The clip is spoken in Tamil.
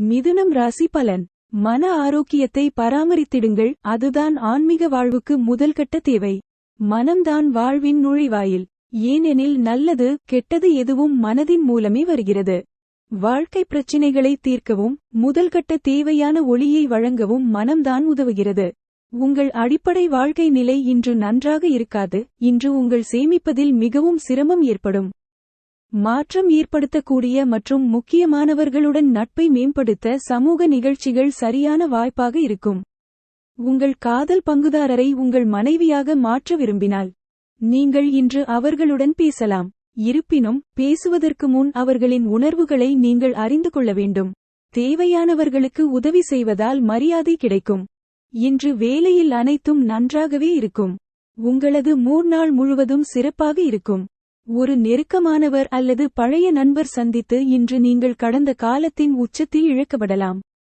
மிதுனம் ராசி பலன். மன ஆரோக்கியத்தை பராமரித்திடுங்கள். அதுதான் ஆன்மீக வாழ்வுக்கு முதல்கட்ட தேவை. மனம்தான் வாழ்வின் நுழைவாயில். ஏனெனில் நல்லது கெட்டது எதுவும் மனதின் மூலமே வருகிறது. வாழ்க்கை பிரச்சினைகளை தீர்க்கவும் முதல்கட்ட தேவையான ஒளியை வழங்கவும் மனம்தான் உதவுகிறது. உங்கள் அடிப்படை வாழ்க்கை நிலை இன்று நன்றாக இருக்காது. இன்று உங்கள் சேமிப்பதில் மிகவும் சிரமம் ஏற்படும். மாற்றம் ஏற்படுத்தக்கூடிய மற்றும் முக்கியமானவர்களுடன் நட்பை மேம்படுத்த சமூக நிகழ்ச்சிகள் சரியான வாய்ப்பாக இருக்கும். உங்கள் காதல் பங்குதாரரை உங்கள் மனைவியாக மாற்ற விரும்பினால் நீங்கள் இன்று அவர்களுடன் பேசலாம். இருப்பினும் பேசுவதற்கு முன் அவர்களின் உணர்வுகளை நீங்கள் அறிந்து கொள்ள வேண்டும். தேவையானவர்களுக்கு உதவி செய்வதால் மரியாதை கிடைக்கும். இன்று வேலையில் அனைத்தும் நன்றாகவே இருக்கும். உங்களது மூர்நாள் முழுவதும் சிறப்பாக இருக்கும். ஒரு நெருக்கமானவர் அல்லது பழைய நண்பர் சந்தித்து இன்று நீங்கள் கடந்த காலத்தின் உச்சத்தில் இழக்கப்படலாம்.